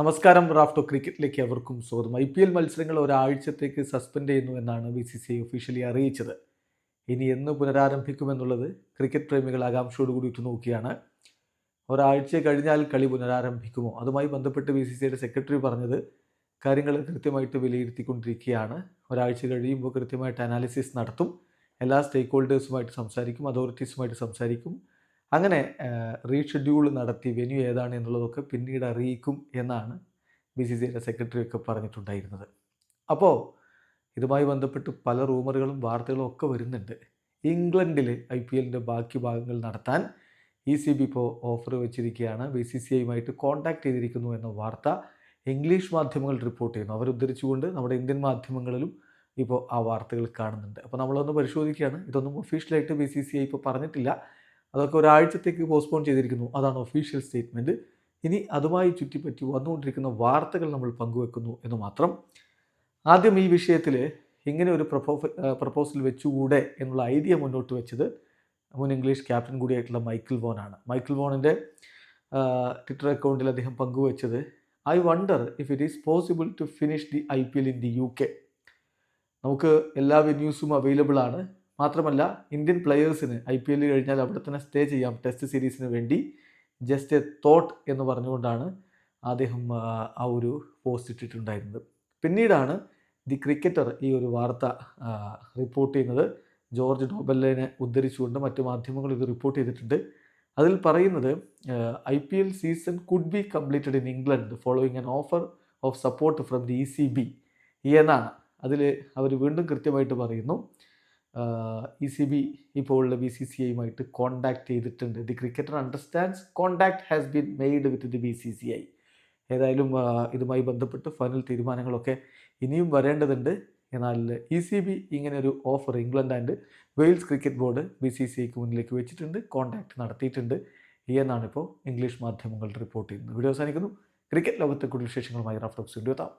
നമസ്കാരം റാഫ്റ്റോ ക്രിക്കറ്റിലേക്ക് അവർക്കും സ്വാഗതം. ഐ പി എൽ മത്സരങ്ങൾ ഒരാഴ്ചത്തേക്ക് സസ്പെൻഡ് ചെയ്യുന്നു എന്നാണ് B C C I officially അറിയിച്ചത്. ഇനി എന്ന് പുനരാരംഭിക്കുമെന്നുള്ളത് ക്രിക്കറ്റ് പ്രേമികൾ ആകാംക്ഷയോടുകൂടി ഉറ്റുനോക്കിയാണ് ഒരാഴ്ച കഴിഞ്ഞാൽ കളി പുനരാരംഭിക്കുമോ? അതുമായി ബന്ധപ്പെട്ട് ബി സി സി ഐയുടെ സെക്രട്ടറി പറഞ്ഞത് കാര്യങ്ങൾ കൃത്യമായിട്ട് വിലയിരുത്തിക്കൊണ്ടിരിക്കുകയാണ്. ഒരാഴ്ച കഴിയുമ്പോൾ കൃത്യമായിട്ട് അനാലിസിസ് നടത്തും. എല്ലാ സ്റ്റേക്ക് ഹോൾഡേഴ്സുമായിട്ട് സംസാരിക്കും അതോറിറ്റീസുമായിട്ട് സംസാരിക്കും. അങ്ങനെ റീഷെഡ്യൂൾ നടത്തി വെന്യൂ ഏതാണ് എന്നുള്ളതൊക്കെ പിന്നീട് അറിയിക്കും എന്നാണ് ബി സി സിയുടെ സെക്രട്ടറി ഒക്കെ പറഞ്ഞിട്ടുണ്ടായിരുന്നത്. അപ്പോൾ ഇതുമായി ബന്ധപ്പെട്ട് പല റൂമറുകളും വാർത്തകളും ഒക്കെ വരുന്നുണ്ട്. ഇംഗ്ലണ്ടിൽ ഐ പി എല്ലിന്റെ ബാക്കി ഭാഗങ്ങൾ നടത്താൻ ഇ സി ബി ഇപ്പോൾ ഓഫർ വെച്ചിരിക്കുകയാണ്. ബി സി സി ഐയുമായിട്ട് കോൺടാക്ട് ചെയ്തിരിക്കുന്നു എന്ന വാർത്ത ഇംഗ്ലീഷ് മാധ്യമങ്ങൾ റിപ്പോർട്ട് ചെയ്യുന്നു. അവരുദ്ധരിച്ചുകൊണ്ട് നമ്മുടെ ഇന്ത്യൻ മാധ്യമങ്ങളിലും ഇപ്പോൾ ആ വാർത്തകൾ കാണുന്നുണ്ട്. അപ്പോൾ നമ്മളൊന്ന് പരിശോധിക്കുകയാണ്. ഇതൊന്നും ഒഫീഷ്യലായിട്ട് ബി സി സി ഐ ഇപ്പോൾ പറഞ്ഞിട്ടില്ല. അതൊക്കെ ഒരാഴ്ചത്തേക്ക് പോസ്റ്റ്പോൺ ചെയ്തിരിക്കുന്നു. അതാണ് ഒഫീഷ്യൽ സ്റ്റേറ്റ്മെന്റ് ഇനി അതുമായി ചുറ്റിപ്പറ്റി വന്നുകൊണ്ടിരിക്കുന്ന വാർത്തകൾ നമ്മൾ പങ്കുവെക്കുന്നു എന്ന് മാത്രം. ആദ്യം ഈ വിഷയത്തിൽ ഇങ്ങനെ ഒരു പ്രപ്പോ പ്രപ്പോസൽ വെച്ചുകൂടെ എന്നുള്ള ഐഡിയ മുന്നോട്ട് വെച്ചത് മുൻ ഇംഗ്ലീഷ് ക്യാപ്റ്റൻ കൂടിയായിട്ടുള്ള മൈക്കിൾ വോണാണ് മൈക്കിൾ വോണിന്റെ ട്വിറ്റർ അക്കൗണ്ടിൽ അദ്ദേഹം പങ്കുവച്ചത് I wonder if it is possible to finish the I P L in the U K നമുക്ക് എല്ലാ വെന്യൂസും അവൈലബിൾ ആണ്. മാത്രമല്ല ഇന്ത്യൻ പ്ലെയേഴ്സിന് ഐ പി എല്ലിൽ കഴിഞ്ഞാൽ അവിടെ തന്നെ സ്റ്റേ ചെയ്യാം. ടെസ്റ്റ് സീരീസിന് വേണ്ടി ജസ്റ്റ് എ തോട്ട് എന്ന് പറഞ്ഞുകൊണ്ടാണ് അദ്ദേഹം ആ ഒരു പോസ്റ്റ് ഇട്ടിട്ടുണ്ടായിരുന്നത്. പിന്നീടാണ് ദി ക്രിക്കറ്റർ ഈ ഒരു വാർത്ത റിപ്പോർട്ട് ചെയ്യുന്നത്. ജോർജ് ഡോബലിനെ ഉദ്ധരിച്ചുകൊണ്ട് മറ്റു മാധ്യമങ്ങൾ ഇത് റിപ്പോർട്ട് ചെയ്തിട്ടുണ്ട്. അതിൽ പറയുന്നത് I P L season could be completed in England following an offer of support from the E C B എന്നാണ്. അതിൽ അവർ വീണ്ടും കൃത്യമായിട്ട് പറയുന്നു. ഇ സി ബി ഇപ്പോൾ ഉള്ള ബി സി സി ഐയുമായിട്ട് കോണ്ടാക്ട് ചെയ്തിട്ടുണ്ട്. The cricketer understands contact has been made with the B C C I ഏതായാലും ഇതുമായി ബന്ധപ്പെട്ട് ഫൈനൽ തീരുമാനങ്ങളൊക്കെ ഇനിയും വരേണ്ടതുണ്ട്. എന്നാൽ ഇ സി ബി ഇങ്ങനെയൊരു offer England and Wales cricket board B C C ഐക്ക് മുന്നിലേക്ക് വെച്ചിട്ടുണ്ട്. കോണ്ടാക്ട് നടത്തിയിട്ടുണ്ട് എന്നാണ് ഇപ്പോൾ ഇംഗ്ലീഷ് മാധ്യമങ്ങൾ റിപ്പോർട്ട് ചെയ്യുന്നത്. വീഡിയോ അവസാനിക്കുന്നു. ക്രിക്കറ്റ് ലോകത്തെ കൂടുതൽ വിശേഷങ്ങളുമായി റഫ്ലോക്സ് വീഡിയോ എത്താം